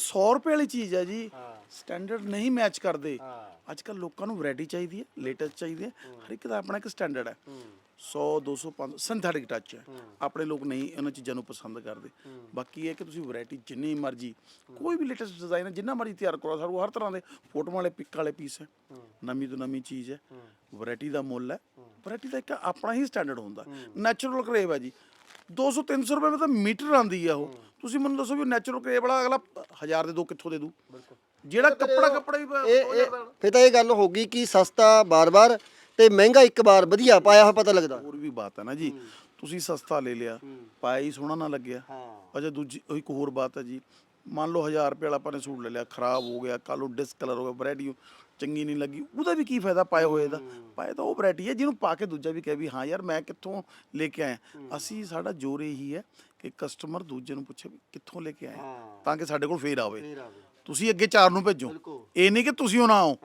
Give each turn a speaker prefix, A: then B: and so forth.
A: 100 ਰੁਪਏ ਵਾਲੀ ਚੀਜ਼ ਹੈ ਜੀ। ਸਟੈਂਡਰਡ ਨਹੀਂ ਮੈਚ ਕਰਦੇ। ਅੱਜ ਕੱਲ ਲੋਕਾਂ ਨੂੰ ਵੈਰਾਈਟੀ ਚਾਹੀਦੀ ਹੈ ਲੇਟੈਸਟ ਚਾਹੀਦੀ ਹੈ। ਹਰ ਇੱਕ ਦਾ ਆਪਣਾ ਇੱਕ ਸਟੈਂਡਰਡ ਹੈ।
B: ਹੂੰ।
A: 100 200 500 ਸਿੰਥੈਟਿਕ ਟੱਚ ਹੈ। ਆਪਣੇ ਲੋਕ ਨਹੀਂ ਇਹਨਾਂ ਚੀਜ਼ਾਂ ਨੂੰ ਪਸੰਦ ਕਰਦੇ। ਬਾਕੀ ਇਹ ਕਿ ਤੁਸੀਂ ਵੈਰਾਈਟੀ ਜਿੰਨੀ ਮਰਜ਼ੀ ਕੋਈ ਵੀ ਲੇਟੈਸਟ ਡਿਜ਼ਾਈਨ ਹੈ ਜਿੰਨਾ ਮਰਜ਼ੀ ਤਿਆਰ ਕਰੋ ਕੋਲ ਹਰ ਤਰ੍ਹਾਂ ਦੇ ਫੋਟੋਆਂ ਵਾਲੇ ਪਿਕ ਵਾਲੇ ਪੀਸ ਹੈ। ਨਵੀਂ ਤੋਂ ਨਵੀਂ ਚੀਜ਼ ਹੈ।
B: ਹੂੰ।
A: ਵੈਰਾਈਟੀ ਦਾ ਮੁੱਲ ਹੈ। ਵੈਰਾਈਟੀ ਦਾ ਇੱਕ ਆਪਣਾ ਹੀ ਸਟੈਂਡਰਡ ਹੁੰਦਾ। ਨੈਚੁਰਲ ਕਰੇਵ ਹੈ ਜੀ। 200 300 ਰੁਪਏ ਵਿੱਚ ਤਾਂ ਮੀਟਰ ਆਂਦੀ ਆ ਉਹ। ਤੁਸੀਂ ਮੈਨੂੰ ਦੱਸੋ ਵੀ ਨੈਚੁਰਲ ਕਰੇਵ ਵਾਲਾ ਅਗਲਾ ਹਜ਼ਾਰ ਦੇ ਦੋ ਕਿੱਥੋਂ ਦੇ ਦੂ ਜਿਹੜਾ ਕੱਪੜਾ ਕੱਪੜਾ ਹੀ
B: ਇਹ ਇਹ ਫਿਰ ਤਾਂ ਇਹ ਗੱਲ ਹੋ ਗਈ ਕਿ ਸਸਤਾ ਬਾਰ-ਬਾਰ ਤੇ ਮਹਿੰਗਾ ਇੱਕ ਵਾਰ ਵਧੀਆ ਪਾਇਆ ਹੋਇਆ ਪਤਾ ਲੱਗਦਾ।
A: ਹੋਰ ਵੀ ਬਾਤ ਹੈ ਨਾ ਜੀ। ਤੁਸੀਂ ਸਸਤਾ ਲੈ ਲਿਆ ਪਾਇਆ ਹੀ ਸੋਹਣਾ ਨਾ ਲੱਗਿਆ। ਅਜਾ ਦੂਜੀ ਇੱਕ ਹੋਰ ਬਾਤ ਹੈ ਜੀ। ਮੰਨ ਲਓ 1000 ਰੁਪਏ ਵਾਲਾ ਆਪਾਂ ਨੇ ਸੂਟ ਲੈ ਲਿਆ ਖਰਾਬ ਹੋ ਗਿਆ ਕੱਲ ਨੂੰ ਡਿਸਕਲਰ ਹੋ ਗਿਆ ਵੈਰਾਈਟੀ ਚੰਗੀ ਨਹੀਂ ਲੱਗੀ ਉਹਦਾ ਵੀ ਕੀ ਫਾਇਦਾ ਪਾਏ ਹੋਏ ਦਾ? ਪਾਏ ਤਾਂ ਉਹ ਵੈਰਾਈਟੀ ਹੈ ਜਿਹਨੂੰ ਪਾ ਕੇ ਦੂਜਾ ਵੀ ਕਹੇ ਵੀ ਹਾਂ ਯਾਰ ਮੈਂ ਕਿੱਥੋਂ ਲੈ ਕੇ ਆਇਆ? ਅਸੀਂ ਸਾਡਾ ਜੋਰ ਇਹੀ ਹੈ ਕਿ ਕਸਟਮਰ ਦੂਜੇ ਨੂੰ ਪੁੱਛੇ ਵੀ ਕਿੱਥੋਂ ਲੈ ਕੇ ਆਇਆ? ਤਾਂ ਕਿ ਸਾਡੇ ਕੋਲ ਫੇਰ ਆਵੇ। ਤੁਸੀਂ ਅੱਗੇ ਚਾਰ ਨੂੰ ਭੇਜੋ। ਇਹ ਨਹੀਂ ਕਿ ਤੁਸੀਂ ਉਹ ਨਾ ਆਓ